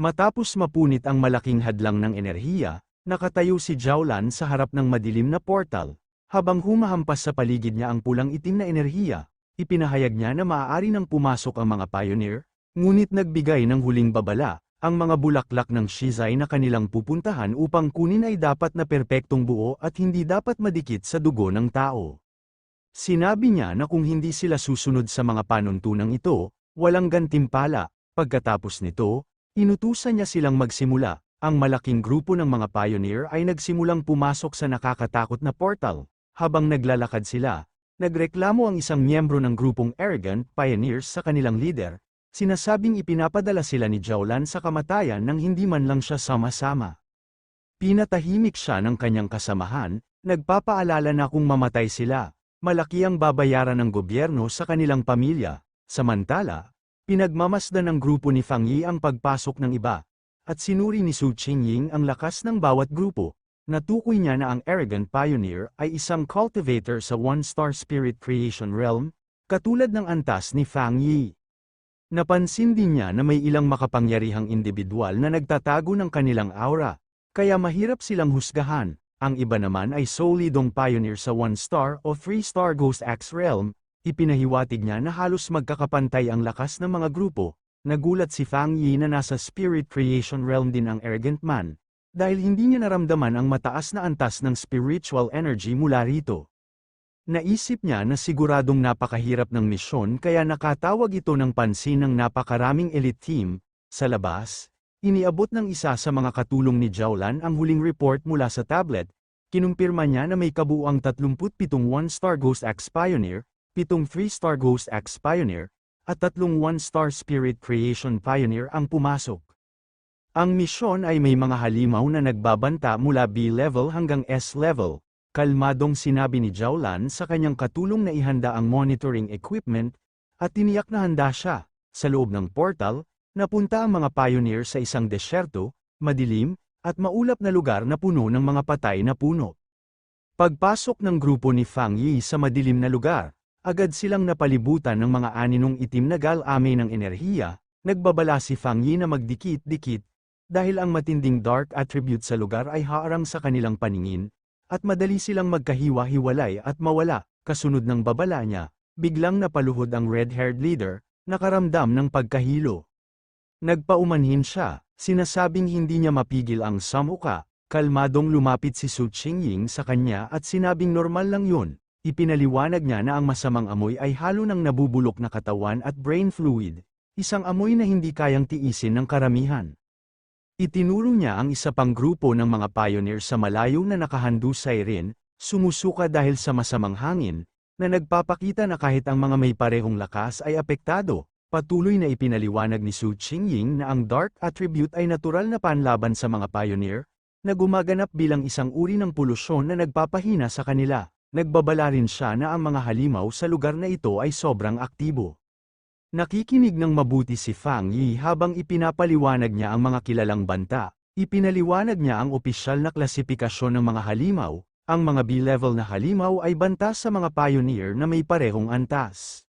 Matapos mapunit ang malaking hadlang ng enerhiya, nakatayo si Jowlan sa harap ng madilim na portal. Habang humahampas sa paligid niya ang pulang itim na enerhiya, ipinahayag niya na maaari nang pumasok ang mga pioneer, ngunit nagbigay ng huling babala, ang mga bulaklak ng Shizai na kanilang pupuntahan upang kunin ay dapat na perpektong buo at hindi dapat madikit sa dugo ng tao. Sinabi niya na kung hindi sila susunod sa mga panuntunang ito, walang gantimpala, pagkatapos nito, inutusan niya silang magsimula, ang malaking grupo ng mga pioneer ay nagsimulang pumasok sa nakakatakot na portal, habang naglalakad sila, nagreklamo ang isang miyembro ng grupong Arrogant Pioneers sa kanilang leader, Sinasabing ipinapadala sila ni Jowlan sa kamatayan nang hindi man lang siya sama-sama. Pinatahimik siya ng kanyang kasamahan, nagpapaalala na kung mamatay sila, malaki ang babayaran ng gobyerno sa kanilang pamilya, samantala, pinagmamasdan ng grupo ni Fang Yi ang pagpasok ng iba, at sinuri ni Su Qingying ang lakas ng bawat grupo, natukoy niya na ang arrogant pioneer ay isang cultivator sa one-star spirit creation realm, katulad ng antas ni Fang Yi. Napansin din niya na may ilang makapangyarihang individual na nagtatago ng kanilang aura, kaya mahirap silang husgahan. Ang iba naman ay solely dong pioneer sa 1-star o 3-star Ghost Axe Realm, ipinahiwatig niya na halos magkakapantay ang lakas ng mga grupo, nagulat si Fang Yi na nasa Spirit Creation Realm din ang Arrogant Man, dahil hindi niya naramdaman ang mataas na antas ng spiritual energy mula rito. Naisip niya na siguradong napakahirap ng misyon kaya nakatawag ito ng pansin ng napakaraming elite team. Sa labas, iniabot ng isa sa mga katulong ni Jowlan ang huling report mula sa tablet. Kinumpirma niya na may kabuuang 37 1-star Ghost Axe Pioneer, 7 3-star Ghost Axe Pioneer, at 3 1-star Spirit Creation Pioneer ang pumasok. Ang misyon ay may mga halimaw na nagbabanta mula B-level hanggang S-level, Kalmadong sinabi ni Jowlan sa kanyang katulong na ihanda ang monitoring equipment, at tiniyak na handa siya. Sa loob ng portal, napunta ang mga pioneer sa isang desyerto, madilim, at maulap na lugar na puno ng mga patay na puno. Pagpasok ng grupo ni Fang Yi sa madilim na lugar, agad silang napalibutan ng mga aninong itim na galame ng enerhiya, nagbabala si Fang Yi na magdikit-dikit, dahil ang matinding dark attribute sa lugar ay haarang sa kanilang paningin, at madali silang magkahiwa-hiwalay at mawala, kasunod ng babala niya, biglang napaluhod ang red-haired leader, nakaramdam ng pagkahilo. Nagpaumanhin siya, sinasabing hindi niya mapigil ang samuka, kalmadong lumapit si Su Qingying sa kanya at sinabing normal lang yun, ipinaliwanag niya na ang masamang amoy ay halo ng nabubulok na katawan at brain fluid, isang amoy na hindi kayang tiisin ng karamihan. Itinuro niya ang isa pang grupo ng mga pioneer sa malayo na nakahandusay rin, sumusuka dahil sa masamang hangin, na nagpapakita na kahit ang mga may parehong lakas ay apektado. Patuloy na ipinaliwanag ni Su Qingying na ang dark attribute ay natural na panlaban sa mga pioneer, na gumaganap bilang isang uri ng polusyon na nagpapahina sa kanila. Nagbabala rin siya na ang mga halimaw sa lugar na ito ay sobrang aktibo. Nakikinig ng mabuti si Fang Yi habang ipinapaliwanag niya ang mga kilalang banta. Ipinaliwanag niya ang opisyal na klasifikasyon ng mga halimaw, ang mga B-level na halimaw ay banta sa mga pioneer na may parehong antas.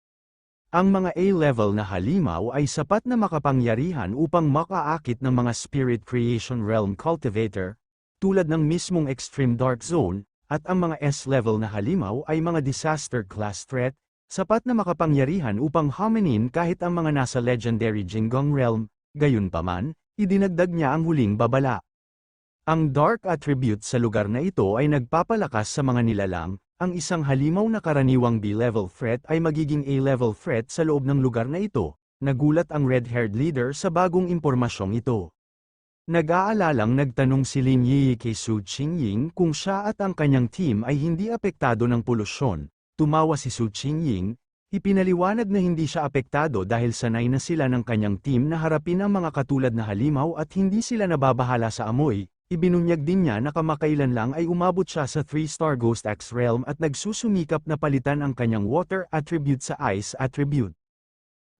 Ang mga A-level na halimaw ay sapat na makapangyarihan upang makaakit ng mga Spirit Creation Realm Cultivator, tulad ng mismong Extreme Dark Zone, at ang mga S-level na halimaw ay mga Disaster Class Threat, Sapat na makapangyarihan upang hominin kahit ang mga nasa legendary Jinggong realm, gayunpaman, idinagdag niya ang huling babala. Ang dark attribute sa lugar na ito ay nagpapalakas sa mga nilalang, ang isang halimaw na karaniwang B-level threat ay magiging A-level threat sa loob ng lugar na ito, nagulat ang red-haired leader sa bagong impormasyong ito. Nag-aalalang nagtanong si Lin Yi kay Su Qingying kung siya at ang kanyang team ay hindi apektado ng polusyon, Tumawa si Su Qingying, ipinaliwanag na hindi siya apektado dahil sanay na sila ng kanyang team na harapin ang mga katulad na halimaw at hindi sila nababahala sa amoy. Ibinunyag din niya na kamakailan lang ay umabot siya sa 3-star Ghost Axe Realm at nagsusumikap na palitan ang kanyang water attribute sa ice attribute.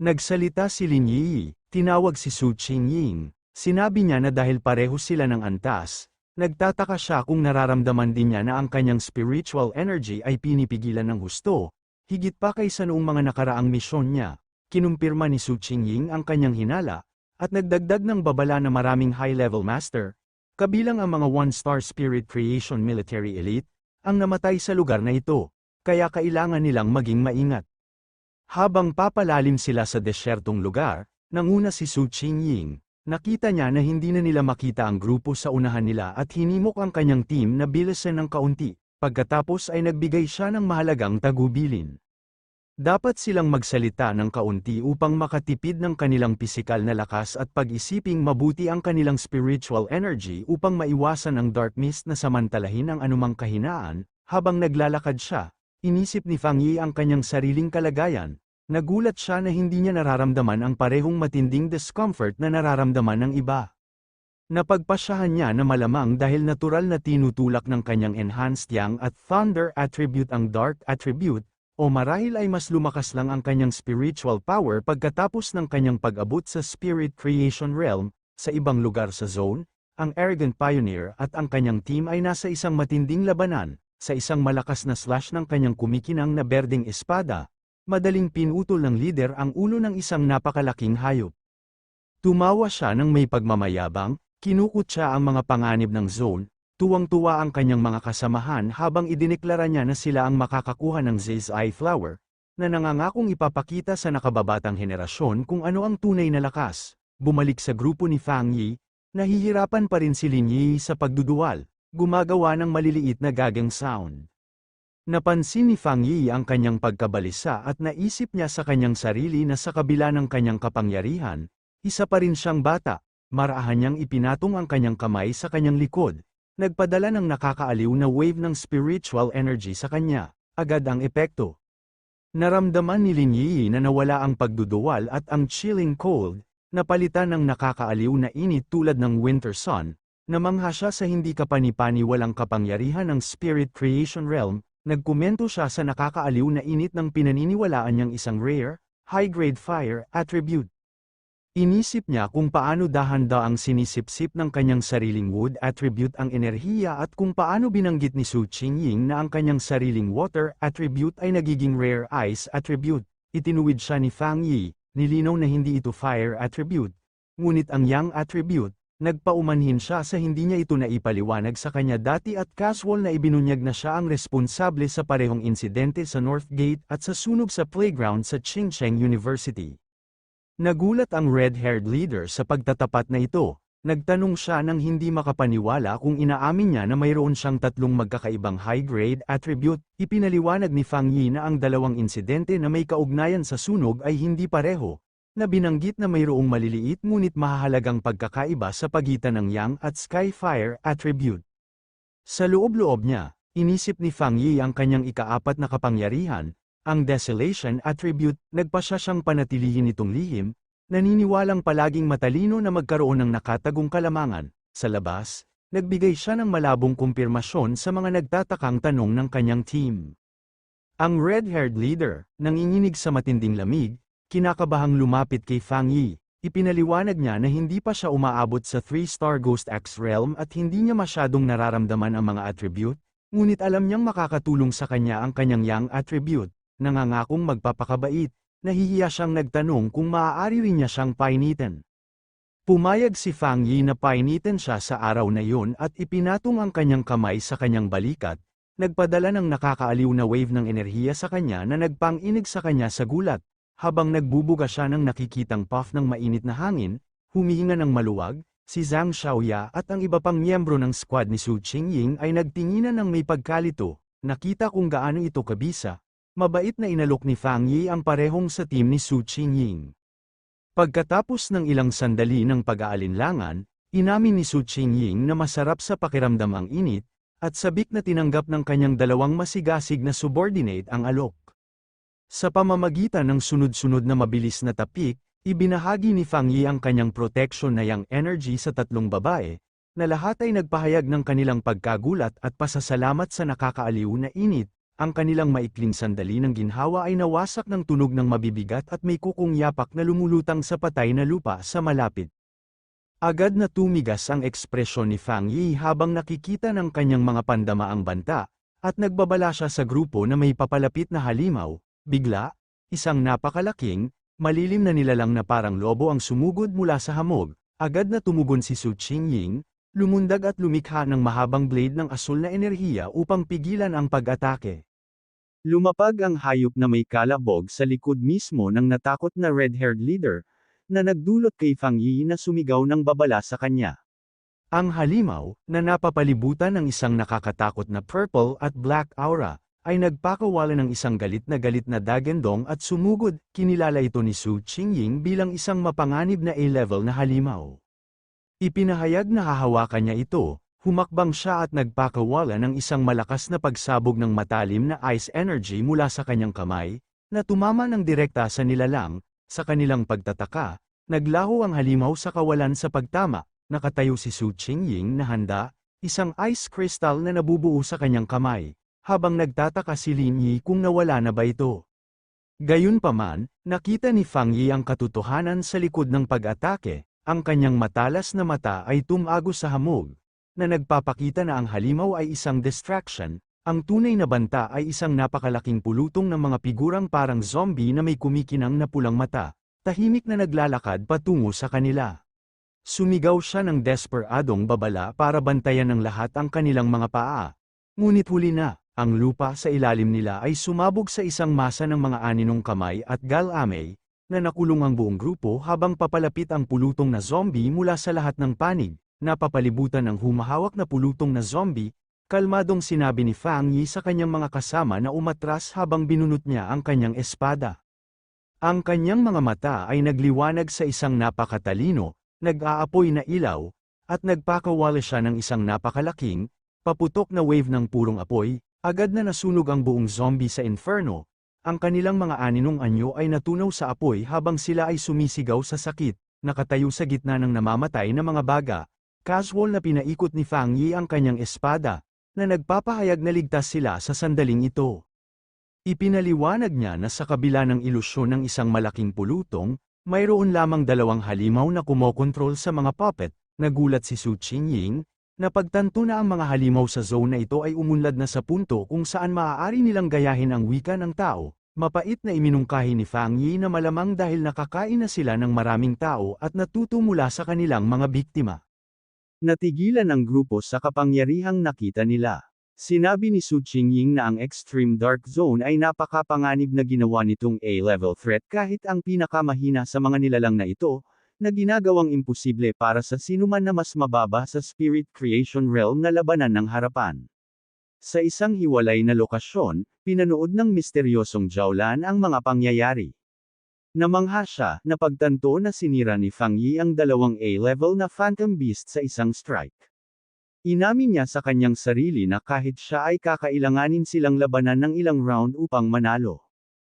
Nagsalita si Lin Yi, tinawag si Su Qingying. Sinabi niya na dahil pareho sila ng antas, Nagtataka siya kung nararamdaman din niya na ang kanyang spiritual energy ay pinipigilan ng husto, higit pa kaysa noong mga nakaraang misyon niya. Kinumpirma ni Su Qingying ang kanyang hinala, at nagdagdag ng babala na maraming high-level master, kabilang ang mga one-star spirit creation military elite, ang namatay sa lugar na ito, kaya kailangan nilang maging maingat. Habang papalalim sila sa desyertong lugar, nanguna si Su Qingying, nakita niya na hindi na nila makita ang grupo sa unahan nila at hinimok ang kanyang team na bilisan ng kaunti, pagkatapos ay nagbigay siya ng mahalagang tagubilin. Dapat silang magsalita ng kaunti upang makatipid ng kanilang pisikal na lakas at pag-isiping mabuti ang kanilang spiritual energy upang maiwasan ang dark mist na samantalahin ang anumang kahinaan, habang naglalakad siya, inisip ni Fang Yi ang kanyang sariling kalagayan, nagulat siya na hindi niya nararamdaman ang parehong matinding discomfort na nararamdaman ng iba. Napagpasyahan niya na malamang dahil natural na tinutulak ng kanyang enhanced yang at thunder attribute ang dark attribute, o marahil ay mas lumakas lang ang kanyang spiritual power pagkatapos ng kanyang pag-abot sa spirit creation realm, sa ibang lugar sa zone, ang arrogant pioneer at ang kanyang team ay nasa isang matinding labanan, sa isang malakas na slash ng kanyang kumikinang na berdeng espada, madaling pinutol ng leader ang ulo ng isang napakalaking hayop. Tumawa siya ng may pagmamayabang, kinukot siya ang mga panganib ng zone, Tuwang-tuwa ang kanyang mga kasamahan habang idineklara niya na sila ang makakakuha ng Zay's Eye Flower, na nangangakong ipapakita sa nakababatang henerasyon kung ano ang tunay na lakas. Bumalik sa grupo ni Fang Yi, nahihirapan pa rin si Lin Yi sa pagduduwal, gumagawa ng maliliit na gagang sound. Napansin ni Fang Yi ang kanyang pagkabalisa at naisip niya sa kanyang sarili na sa kabila ng kanyang kapangyarihan, isa pa rin siyang bata, marahan niyang ipinatong ang kanyang kamay sa kanyang likod, Nagpadala ng nakakaaliw na wave ng spiritual energy sa kanya, agad ang epekto. Naramdaman ni Lin Yi na nawala ang pagduduwal at ang chilling cold, napalitan ng nakakaaliw na init tulad ng winter sun, namangha siya sa hindi kapanipani walang kapangyarihan ng spirit creation realm, nagkomento siya sa nakakaaliw na init ng pinaniniwalaan niyang isang rare, high-grade fire attribute. Inisip niya kung paano dahanda ang sinisipsip ng kanyang sariling wood attribute ang enerhiya at kung paano binanggit ni Su Qingying na ang kanyang sariling water attribute ay nagiging rare ice attribute. Itinuwid siya ni Fang Yi, nilinaw na hindi ito fire attribute, ngunit ang yang attribute, nagpaumanhin siya sa hindi niya ito naipaliwanag sa kanya dati at casual na ibinunyag na siya ang responsable sa parehong insidente sa North Gate at sa sunog sa playground sa Chingcheng University. Nagulat ang red-haired leader sa pagtatapat na ito. Nagtanong siya nang hindi makapaniwala kung inaamin niya na mayroon siyang tatlong magkakaibang high-grade attribute. Ipinaliwanag ni Fang Yi na ang dalawang insidente na may kaugnayan sa sunog ay hindi pareho, na binanggit na mayroong maliliit ngunit mahahalagang pagkakaiba sa pagitan ng Yang at Skyfire attribute. Sa loob-loob niya, inisip ni Fang Yi ang kanyang ikaapat na kapangyarihan, ang desolation attribute, nagpa siya siyang panatilihin itong lihim, naniniwalang palaging matalino na magkaroon ng nakatagong kalamangan, sa labas, nagbigay siya ng malabong kumpirmasyon sa mga nagtatakang tanong ng kanyang team. Ang red-haired leader, nanginginig sa matinding lamig, kinakabahang lumapit kay Fang Yi, ipinaliwanag niya na hindi pa siya umaabot sa 3-star Ghost X realm at hindi niya masyadong nararamdaman ang mga attribute, ngunit alam niyang makakatulong sa kanya ang kanyang yang attribute, nangangakong magpapakabait, nahihiya siyang nagtanong kung maaari rin niya siyang painitin. Pumayag si Fang Yi na painitin siya sa araw na yun at ipinatong ang kanyang kamay sa kanyang balikat, nagpadala ng nakakaaliw na wave ng enerhiya sa kanya na nagpanginig sa kanya sa gulat, habang nagbubuga siya ng nakikitang puff ng mainit na hangin, humihinga ng maluwag, si Zhang Xiaoya at ang iba pang miyembro ng squad ni Su Qingying ay nagtinginan ng may pagkalito, nakita kung gaano ito kabisa, Mabait na inalok ni Fang Yi ang parehong sa team ni Su Qingying. Pagkatapos ng ilang sandali ng pag-aalinlangan, inamin ni Su Qingying na masarap sa pakiramdam ang init, at sabik na tinanggap ng kanyang dalawang masigasig na subordinate ang alok. Sa pamamagitan ng sunod-sunod na mabilis na tapik, ibinahagi ni Fang Yi ang kanyang protection na yang energy sa tatlong babae, na lahat ay nagpahayag ng kanilang pagkagulat at pasasalamat sa nakakaaliw na init, ang kanilang maikling sandali ng ginhawa ay nawasak ng tunog ng mabibigat at may kukong yapak na lumulutang sa patay na lupa sa malapit. Agad na tumigas ang ekspresyon ni Fang Yi habang nakikita ng kanyang mga pandamaang banta, at nagbabala siya sa grupo na may papalapit na halimaw, bigla, isang napakalaking, Malilim na nilalang na parang lobo ang sumugod mula sa hamog, agad na tumugon si Su Qingying, lumundag at lumikha ng mahabang blade ng asul na enerhiya upang pigilan ang pag-atake. Lumapag ang hayop na may kalabog sa likod mismo ng natakot na red-haired leader, na nagdulot kay Fang Yi na sumigaw ng babala sa kanya. Ang halimaw, na napapalibutan ng isang nakakatakot na purple at black aura, ay nagpakawala ng isang galit na galit na dagendong at sumugod, kinilala ito ni Su Qingying bilang isang mapanganib na A-level na halimaw. Ipinahayag na hahawakan niya ito, humakbang siya at nagpakawala ng isang malakas na pagsabog ng matalim na ice energy mula sa kanyang kamay, na tumama ng direkta sa nilalang, sa kanilang pagtataka, naglaho ang halimaw sa kawalan sa pagtama, nakatayo si Su Qingying na handa, isang ice crystal na nabubuo sa kanyang kamay, habang nagtataka si Lin Yi kung nawala na ba ito. Gayunpaman, nakita ni Fang Yi ang katotohanan sa likod ng pag-atake, ang kanyang matalas na mata ay tumagos sa hamog, na nagpapakita na ang halimaw ay isang distraction, ang tunay na banta ay isang napakalaking pulutong ng mga figurang parang zombie na may kumikinang na pulang mata, tahimik na naglalakad patungo sa kanila. Sumigaw siya ng desperadong babala para bantayan ng lahat ang kanilang mga paa. Ngunit huli na, ang lupa sa ilalim nila ay sumabog sa isang masa ng mga aninong kamay at galamay, na nakulong ang buong grupo habang papalapit ang pulutong na zombie mula sa lahat ng panig, napapalibutan ng humahawak na pulutong na zombie, kalmadong sinabi ni Fang Yi sa kanyang mga kasama na umatras habang binunot niya ang kanyang espada. Ang kanyang mga mata ay nagliwanag sa isang napakatalino, nag-aapoy na ilaw, at nagpakawala siya ng isang napakalaking, paputok na wave ng purong apoy, Agad na nasunog ang buong zombie sa inferno, ang kanilang mga aninong anyo ay natunaw sa apoy habang sila ay sumisigaw sa sakit, nakatayo sa gitna ng namamatay na mga baga, casual na pinaikot ni Fang Yi ang kanyang espada, na nagpapahayag na ligtas sila sa sandaling ito. Ipinaliwanag niya na sa kabila ng ilusyon ng isang malaking pulutong, mayroon lamang dalawang halimaw na kumokontrol sa mga puppet, nagulat si Su Qingying, Napagtanto na ang mga halimaw sa zone na ito ay umunlad na sa punto kung saan maaari nilang gayahin ang wika ng tao, mapait na iminungkahi ni Fang Yi na malamang dahil nakakain na sila ng maraming tao at natuto mula sa kanilang mga biktima. Natigilan ang grupo sa kapangyarihang nakita nila. Sinabi ni Su Qingying na ang Extreme Dark Zone ay napakapanganib na ginawa nitong A-level threat kahit ang pinakamahina sa mga nilalang na ito, na ginagawang imposible para sa sinuman na mas mababa sa spirit creation realm na labanan ng harapan. Sa isang hiwalay na lokasyon, pinanood ng misteryosong Jowlan ang mga pangyayari. Namangha siya, na pagtanto na sinira ni Fang Yi ang dalawang A-level na Phantom Beast sa isang strike. Inamin niya sa kanyang sarili na kahit siya ay kakailanganin silang labanan ng ilang round upang manalo.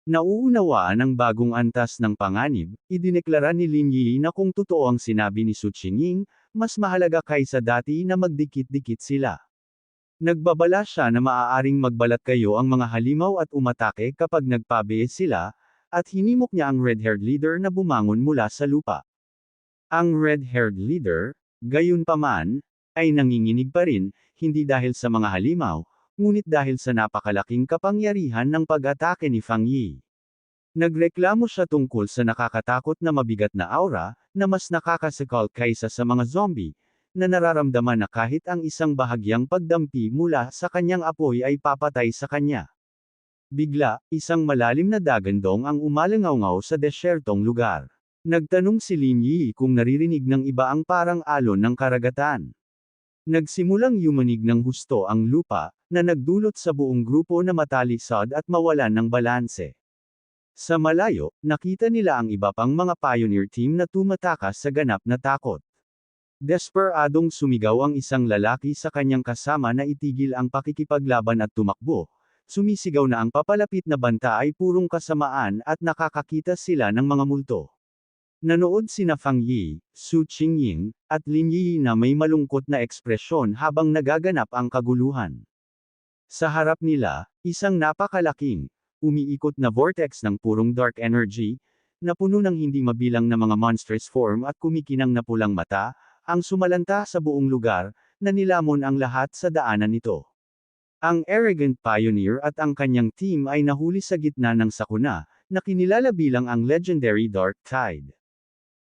Nauunawaan ang bagong antas ng panganib, idineklara ni Lin Yi na kung totoo ang sinabi ni Su Qingying, mas mahalaga kaysa dati na magdikit-dikit sila. Nagbabala siya na maaaring magbalat kayo ang mga halimaw at umatake kapag nagpabe sila, at hinimok niya ang red-haired leader na bumangon mula sa lupa. Ang red-haired leader, gayon paman, ay nanginginig pa rin, hindi dahil sa mga halimaw, ngunit dahil sa napakalaking kapangyarihan ng pag-atake ni Fang Yi. Nagreklamo siya tungkol sa nakakatakot na mabigat na aura, na mas nakakasikal kaysa sa mga zombie, na nararamdaman na kahit ang isang bahagyang pagdampi mula sa kanyang apoy ay papatay sa kanya. Bigla, isang malalim na dagandong ang umalangaw sa desyertong lugar. Nagtanong si Lin Yi kung naririnig ng iba ang parang alon ng karagatan. Nagsimulang yumanig ng husto ang lupa, na nagdulot sa buong grupo na matalisod at mawalan ng balanse. Sa malayo, nakita nila ang iba pang mga pioneer team na tumatakas sa ganap na takot. Desperadong sumigaw ang isang lalaki sa kanyang kasama na itigil ang pakikipaglaban at tumakbo. Sumisigaw na ang papalapit na banta ay purong kasamaan at nakakakita sila ng mga multo. Nanood sina Fang Yi, Su Qingying, at Lin Yi na may malungkot na ekspresyon habang nagaganap ang kaguluhan. Sa harap nila, isang napakalaking, umiikot na vortex ng purong dark energy, na puno ng hindi mabilang na mga monstrous form at kumikinang na pulang mata, ang sumalanta sa buong lugar, na nilamon ang lahat sa daanan nito. Ang arrogant pioneer at ang kanyang team ay nahuli sa gitna ng sakuna, na kinilala bilang ang Legendary Dark Tide.